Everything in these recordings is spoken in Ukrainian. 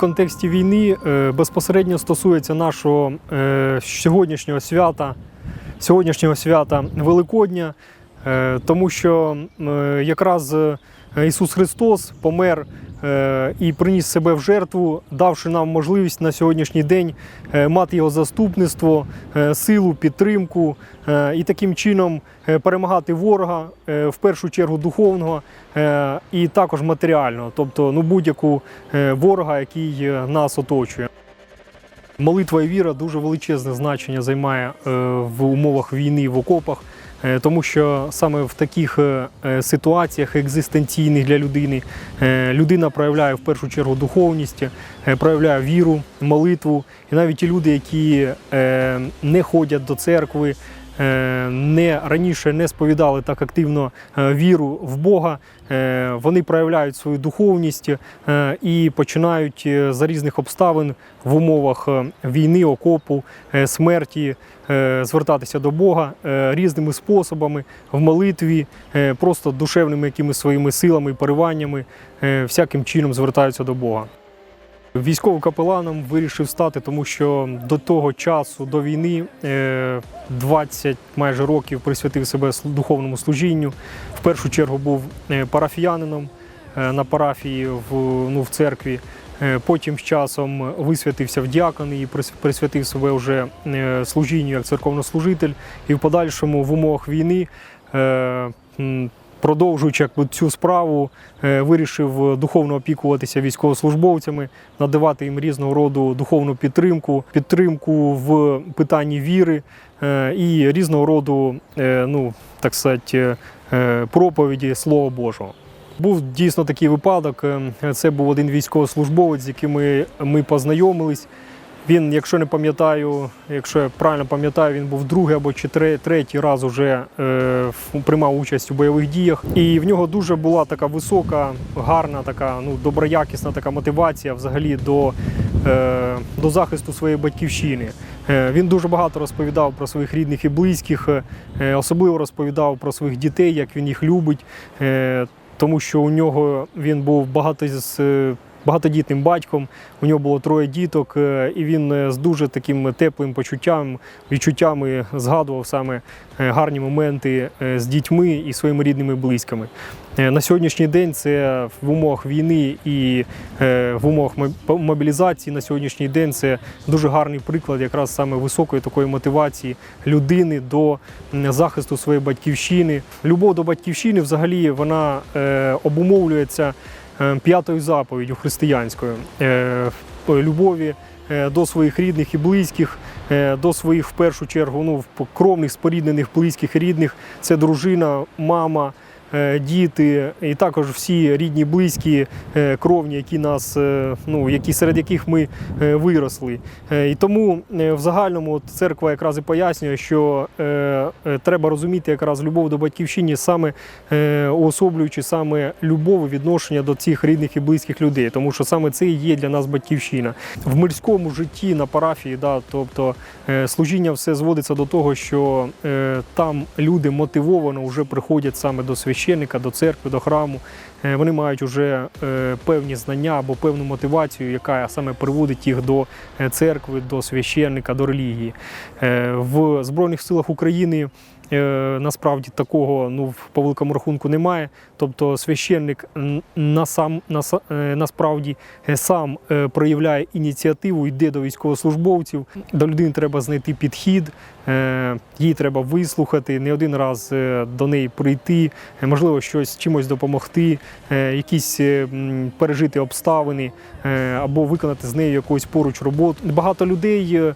контексті війни е, безпосередньо стосується нашого е, сьогоднішнього свята, сьогоднішнього свята Великодня, е, тому що якраз Ісус Христос помер е, і приніс себе в жертву, давши нам можливість на сьогоднішній день е, мати його заступництво, е, силу, підтримку е, і таким чином е, перемагати ворога е, в першу чергу духовного е, і також матеріального, тобто ну, будь-яку е, ворога, який е, нас оточує. Молитва і віра дуже величезне значення займає е, в умовах війни в окопах, е, тому що саме в таких е, е, ситуаціях екзистенційних для людини е, людина проявляє в першу чергу духовність, е, проявляє віру, молитву. І навіть ті люди, які е, не ходять до церкви, е, не раніше не сповідали так активно е, віру в Бога, е, вони проявляють свою духовність е, і починають е, за різних обставин в умовах е, війни, окопу, е, смерті е, звертатися до Бога е, різними способами в молитві, е, просто душевними якимись своїми силами, пориваннями, е, всяким чином звертаються до Бога. Військовим капеланом вирішив стати, тому що до того часу, до війни, е, 20 майже років присвятив себе духовному служінню. В першу чергу був е, парафіянином е, на парафії в, ну, в церкві. Е, Потім з часом висвятився в діакони і присвятив себе вже е, служінню як церковнослужитель. І в подальшому в умовах війни, е, продовжуючи якби, цю справу, е, вирішив духовно опікуватися військовослужбовцями, надавати їм різного роду духовну підтримку, підтримку в питанні віри е, і різного роду, е, ну так сказати, е, проповіді Слова Божого. Був дійсно такий випадок. е, Це був один військовослужбовець, з яким ми познайомились. Він, якщо не пам'ятаю, якщо я правильно пам'ятаю, він був другий або чи третій раз уже е, приймав участь у бойових діях. І в нього дуже була така висока, гарна, така ну доброякісна така мотивація взагалі до, е, до захисту своєї батьківщини. Е, Він дуже багато розповідав про своїх рідних і близьких, е, особливо розповідав про своїх дітей, як він їх любить, е, тому що у нього він був багато з. Багатодітним батьком, у нього було троє діток, е, і він е, з дуже таким теплим почуттям, відчуттями згадував саме е, гарні моменти з дітьми і своїми рідними близькими. На сьогоднішній день це в умовах війни і в умовах мобілізації на сьогоднішній день це дуже гарний приклад якраз саме високої такої мотивації людини до захисту своєї батьківщини. Любов до батьківщини взагалі вона обумовлюється п'ятою заповіддю християнською е, любові е, до своїх рідних і близьких, е, до своїх в першу чергу ну, кровних, споріднених, близьких і рідних. Це дружина, мама. Е, Діти і також всі рідні, близькі, е, кровні, які нас, е, ну які серед яких ми виросли. І тому в загальному церква якраз і пояснює, що треба розуміти якраз любов до батьківщини, саме уособлюючи саме любов і відношення до цих рідних і близьких людей, тому що саме це і є для нас батьківщина. В мирському житті на парафії, да, тобто служіння все зводиться до того, що там люди мотивовано вже приходять саме до священника, до церкви, до храму. Е, Вони мають вже е, певні знання або певну мотивацію, яка саме приводить їх до е, церкви, до священника, до релігії. В Збройних силах України насправді такого ну, по великому рахунку немає. Тобто священник насам, наса- е, насправді е, сам е, проявляє ініціативу, йде до військовослужбовців. До людини треба знайти підхід, е, їй треба вислухати, не один раз е, до неї прийти, е, можливо, щось чимось допомогти, е, якісь е, пережити обставини е, або виконати з нею якусь поруч роботу. Багато людей.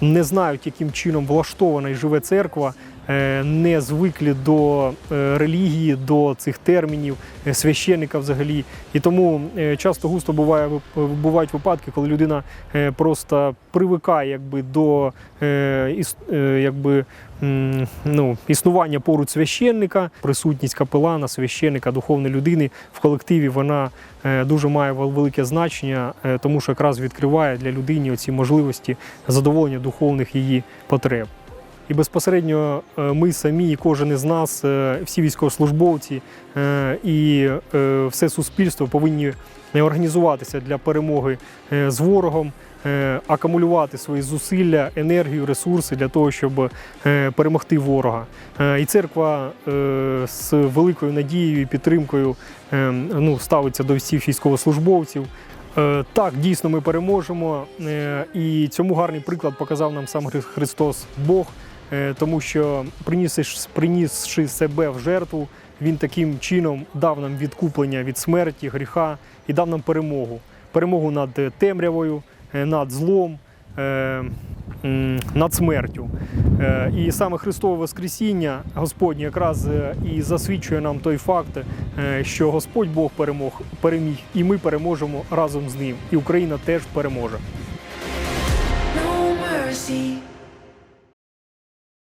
Не знають, яким чином влаштована і живе церква, не звиклі до е, релігії, до цих термінів, е, священника взагалі. І тому е, часто густо буває, бувають випадки, коли людина е, просто привикає якби, до е, е, якби, ну, існування поруч священника, присутність капелана, священника, духовної людини в колективі вона е, дуже має велике значення, е, тому що якраз відкриває для людини ці можливості задоволення духовних її потреб. І безпосередньо е, ми самі, кожен із нас, е, всі військовослужбовці е, і все суспільство повинні організуватися для перемоги з ворогом, акумулювати свої зусилля, енергію, ресурси для того, щоб перемогти ворога. І церква з великою надією і підтримкою ну, ставиться до всіх військовослужбовців. Так, дійсно, ми переможемо, і цьому гарний приклад показав нам сам Хри- Христос Бог, тому що принісши, принісши себе в жертву, він таким чином дав нам відкуплення від смерті, гріха і дав нам перемогу. Перемогу над е, темрявою, е, над злом, е, над смертю. Е, І саме Христове Воскресіння Господнє якраз е, і засвідчує нам той факт, е, що Господь Бог перемог, переміг, і ми переможемо разом з ним. І Україна теж переможе.